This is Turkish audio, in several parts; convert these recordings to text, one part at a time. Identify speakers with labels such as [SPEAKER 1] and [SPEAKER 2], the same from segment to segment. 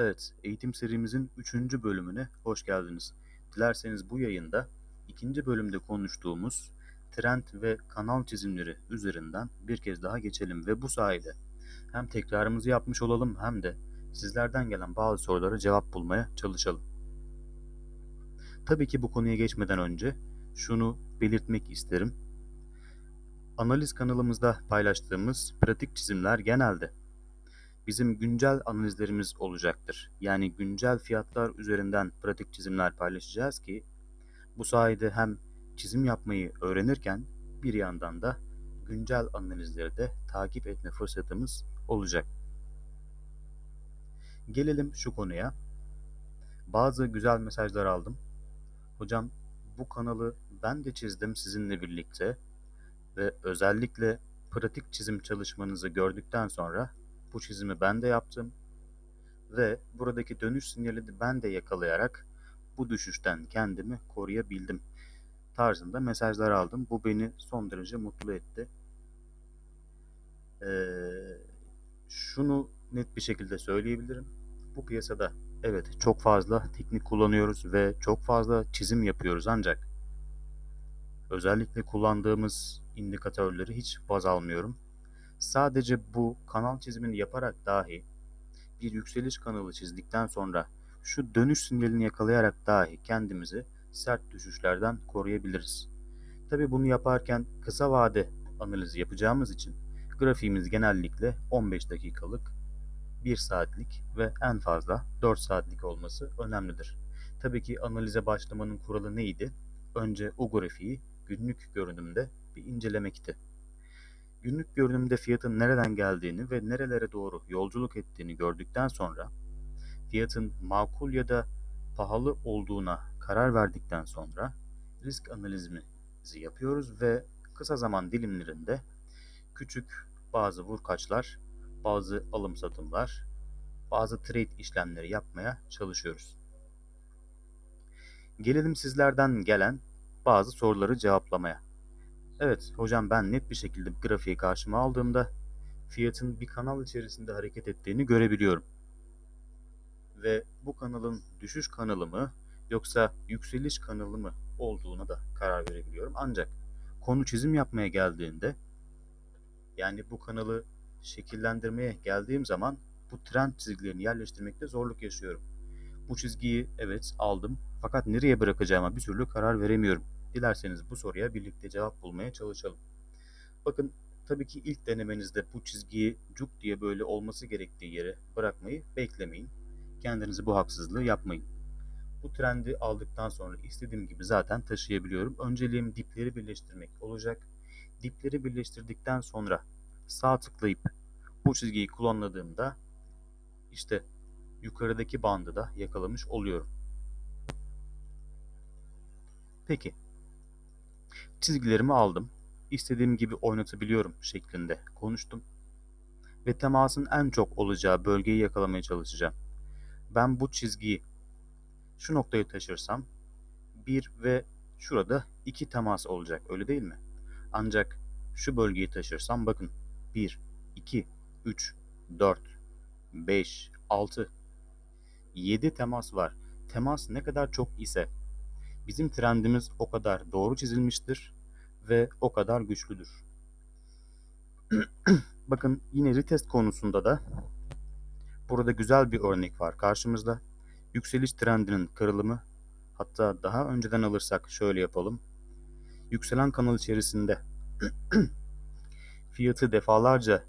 [SPEAKER 1] Evet, eğitim serimizin 3. bölümüne hoş geldiniz. Dilerseniz bu yayında ikinci bölümde konuştuğumuz trend ve kanal çizimleri üzerinden bir kez daha geçelim ve bu sayede hem tekrarımızı yapmış olalım hem de sizlerden gelen bazı sorulara cevap bulmaya çalışalım. Tabii ki bu konuya geçmeden önce şunu belirtmek isterim. Analiz kanalımızda paylaştığımız pratik çizimler genelde bizim güncel analizlerimiz olacaktır. Yani güncel fiyatlar üzerinden pratik çizimler paylaşacağız ki bu sayede hem çizim yapmayı öğrenirken bir yandan da güncel analizleri de takip etme fırsatımız olacak. Gelelim şu konuya. Bazı güzel mesajlar aldım. Hocam bu kanalı ben de çizdim sizinle birlikte ve özellikle pratik çizim çalışmanızı gördükten sonra bu çizimi ben de yaptım ve buradaki dönüş sinyalini ben de yakalayarak bu düşüşten kendimi koruyabildim tarzında mesajlar aldım. Bu beni son derece mutlu etti. Ee, şunu net bir şekilde söyleyebilirim. Bu piyasada evet çok fazla teknik kullanıyoruz ve çok fazla çizim yapıyoruz ancak özellikle kullandığımız indikatörleri hiç baz almıyorum. Sadece bu kanal çizimini yaparak dahi bir yükseliş kanalı çizdikten sonra şu dönüş sinyalini yakalayarak dahi kendimizi sert düşüşlerden koruyabiliriz. Tabi bunu yaparken kısa vade analizi yapacağımız için grafiğimiz genellikle 15 dakikalık, 1 saatlik ve en fazla 4 saatlik olması önemlidir. Tabii ki analize başlamanın kuralı neydi? Önce o grafiği günlük görünümde bir incelemekti. Günlük görünümde fiyatın nereden geldiğini ve nerelere doğru yolculuk ettiğini gördükten sonra fiyatın makul ya da pahalı olduğuna karar verdikten sonra risk analizimizi yapıyoruz ve kısa zaman dilimlerinde küçük bazı vurkaçlar, bazı alım satımlar, bazı trade işlemleri yapmaya çalışıyoruz. Gelelim sizlerden gelen bazı soruları cevaplamaya. Evet hocam ben net bir şekilde grafiği karşıma aldığımda fiyatın bir kanal içerisinde hareket ettiğini görebiliyorum. Ve bu kanalın düşüş kanalı mı yoksa yükseliş kanalı mı olduğuna da karar verebiliyorum. Ancak konu çizim yapmaya geldiğinde yani bu kanalı şekillendirmeye geldiğim zaman bu trend çizgilerini yerleştirmekte zorluk yaşıyorum. Bu çizgiyi evet aldım fakat nereye bırakacağıma bir türlü karar veremiyorum. Dilerseniz bu soruya birlikte cevap bulmaya çalışalım. Bakın tabii ki ilk denemenizde bu çizgiyi cuk diye böyle olması gerektiği yere bırakmayı beklemeyin. Kendinizi bu haksızlığı yapmayın. Bu trendi aldıktan sonra istediğim gibi zaten taşıyabiliyorum. Önceliğim dipleri birleştirmek olacak. Dipleri birleştirdikten sonra sağ tıklayıp bu çizgiyi kullanladığımda işte yukarıdaki bandı da yakalamış oluyorum. Peki çizgilerimi aldım. İstediğim gibi oynatabiliyorum şeklinde konuştum. Ve temasın en çok olacağı bölgeyi yakalamaya çalışacağım. Ben bu çizgiyi şu noktaya taşırsam bir ve şurada iki temas olacak öyle değil mi? Ancak şu bölgeyi taşırsam bakın 1, 2, 3, 4, 5, 6, 7 temas var. Temas ne kadar çok ise bizim trendimiz o kadar doğru çizilmiştir ve o kadar güçlüdür. Bakın yine retest konusunda da burada güzel bir örnek var karşımızda. Yükseliş trendinin kırılımı hatta daha önceden alırsak şöyle yapalım. Yükselen kanal içerisinde fiyatı defalarca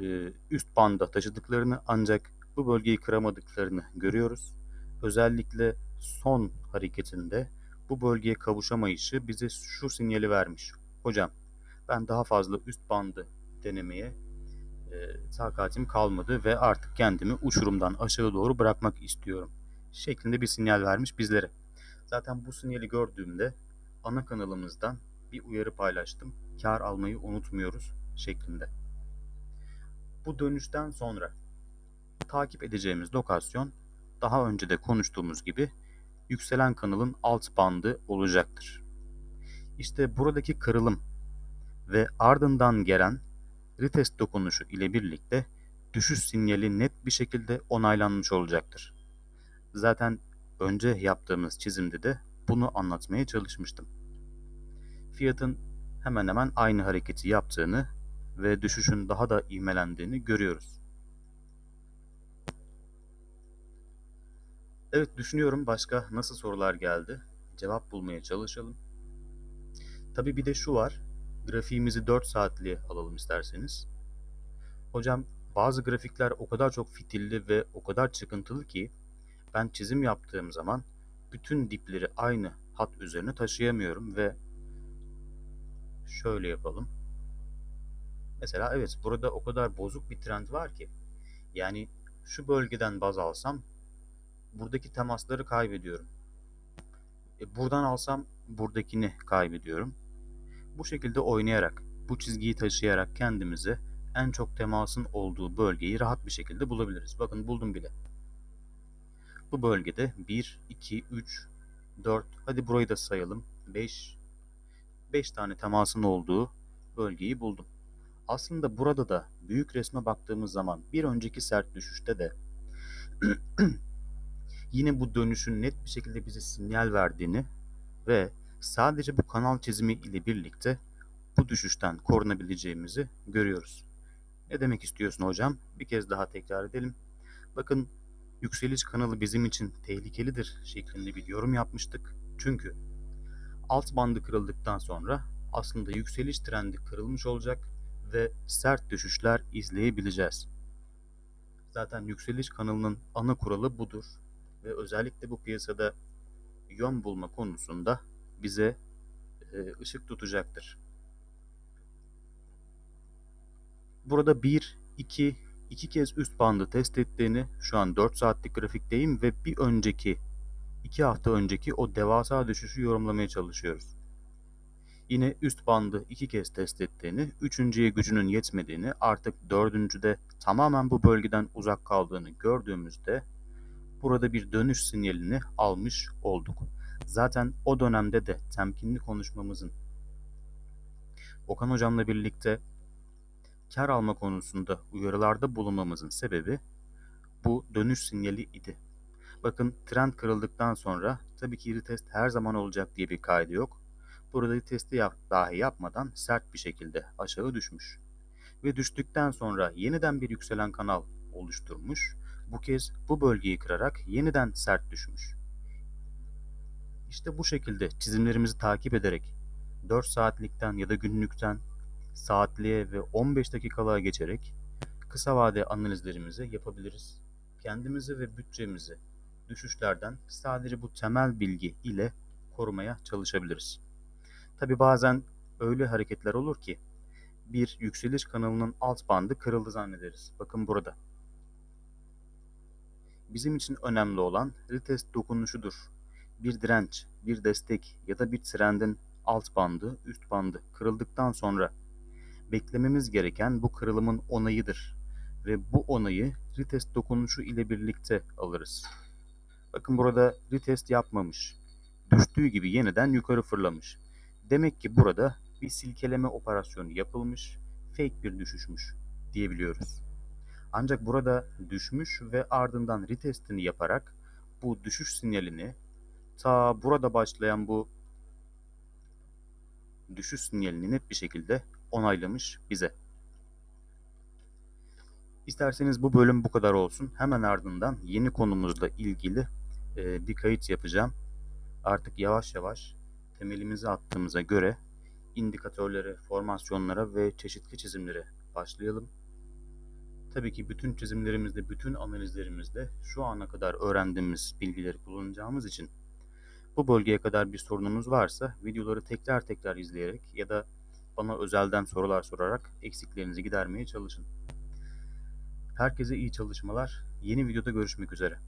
[SPEAKER 1] e, üst banda taşıdıklarını ancak bu bölgeyi kıramadıklarını görüyoruz. Özellikle son hareketinde bu bölgeye kavuşamayışı bize şu sinyali vermiş. Hocam ben daha fazla üst bandı denemeye e, takatim kalmadı ve artık kendimi uçurumdan aşağı doğru bırakmak istiyorum şeklinde bir sinyal vermiş bizlere. Zaten bu sinyali gördüğümde ana kanalımızdan bir uyarı paylaştım. Kar almayı unutmuyoruz şeklinde. Bu dönüşten sonra takip edeceğimiz lokasyon daha önce de konuştuğumuz gibi yükselen kanalın alt bandı olacaktır. İşte buradaki kırılım ve ardından gelen retest dokunuşu ile birlikte düşüş sinyali net bir şekilde onaylanmış olacaktır. Zaten önce yaptığımız çizimde de bunu anlatmaya çalışmıştım. Fiyatın hemen hemen aynı hareketi yaptığını ve düşüşün daha da ivmelendiğini görüyoruz. Evet düşünüyorum başka nasıl sorular geldi. Cevap bulmaya çalışalım. Tabi bir de şu var. Grafiğimizi 4 saatliğe alalım isterseniz. Hocam bazı grafikler o kadar çok fitilli ve o kadar çıkıntılı ki ben çizim yaptığım zaman bütün dipleri aynı hat üzerine taşıyamıyorum ve şöyle yapalım. Mesela evet burada o kadar bozuk bir trend var ki yani şu bölgeden baz alsam buradaki temasları kaybediyorum. E, buradan alsam buradakini kaybediyorum. Bu şekilde oynayarak, bu çizgiyi taşıyarak kendimize en çok temasın olduğu bölgeyi rahat bir şekilde bulabiliriz. Bakın buldum bile. Bu bölgede 1, 2, 3, 4, hadi burayı da sayalım. 5, 5 tane temasın olduğu bölgeyi buldum. Aslında burada da büyük resme baktığımız zaman bir önceki sert düşüşte de yine bu dönüşün net bir şekilde bize sinyal verdiğini ve sadece bu kanal çizimi ile birlikte bu düşüşten korunabileceğimizi görüyoruz. Ne demek istiyorsun hocam? Bir kez daha tekrar edelim. Bakın yükseliş kanalı bizim için tehlikelidir şeklinde bir yorum yapmıştık. Çünkü alt bandı kırıldıktan sonra aslında yükseliş trendi kırılmış olacak ve sert düşüşler izleyebileceğiz. Zaten yükseliş kanalının ana kuralı budur ve özellikle bu piyasada yön bulma konusunda bize e, ışık tutacaktır. Burada 1, 2, 2 kez üst bandı test ettiğini şu an 4 saatlik grafikteyim ve bir önceki 2 hafta önceki o devasa düşüşü yorumlamaya çalışıyoruz. Yine üst bandı iki kez test ettiğini, üçüncüye gücünün yetmediğini, artık dördüncüde tamamen bu bölgeden uzak kaldığını gördüğümüzde burada bir dönüş sinyalini almış olduk. Zaten o dönemde de temkinli konuşmamızın Okan hocamla birlikte kar alma konusunda uyarılarda bulunmamızın sebebi bu dönüş sinyali idi. Bakın trend kırıldıktan sonra tabii ki retest her zaman olacak diye bir kaydı yok. Burada testi yap, dahi yapmadan sert bir şekilde aşağı düşmüş. Ve düştükten sonra yeniden bir yükselen kanal oluşturmuş. Bu kez bu bölgeyi kırarak yeniden sert düşmüş. İşte bu şekilde çizimlerimizi takip ederek 4 saatlikten ya da günlükten saatliğe ve 15 dakikalığa geçerek kısa vade analizlerimizi yapabiliriz. Kendimizi ve bütçemizi düşüşlerden sadece bu temel bilgi ile korumaya çalışabiliriz. Tabi bazen öyle hareketler olur ki bir yükseliş kanalının alt bandı kırıldı zannederiz. Bakın burada. Bizim için önemli olan retest dokunuşudur. Bir direnç, bir destek ya da bir trendin alt bandı, üst bandı kırıldıktan sonra beklememiz gereken bu kırılımın onayıdır. Ve bu onayı retest dokunuşu ile birlikte alırız. Bakın burada retest yapmamış. Düştüğü gibi yeniden yukarı fırlamış. Demek ki burada bir silkeleme operasyonu yapılmış, fake bir düşüşmüş diyebiliyoruz. Ancak burada düşmüş ve ardından retestini yaparak bu düşüş sinyalini ta burada başlayan bu düşüş sinyalini net bir şekilde onaylamış bize. İsterseniz bu bölüm bu kadar olsun. Hemen ardından yeni konumuzla ilgili bir kayıt yapacağım. Artık yavaş yavaş temelimizi attığımıza göre indikatörlere, formasyonlara ve çeşitli çizimlere başlayalım. Tabii ki bütün çizimlerimizde, bütün analizlerimizde şu ana kadar öğrendiğimiz bilgileri kullanacağımız için bu bölgeye kadar bir sorunumuz varsa videoları tekrar tekrar izleyerek ya da bana özelden sorular sorarak eksiklerinizi gidermeye çalışın. Herkese iyi çalışmalar. Yeni videoda görüşmek üzere.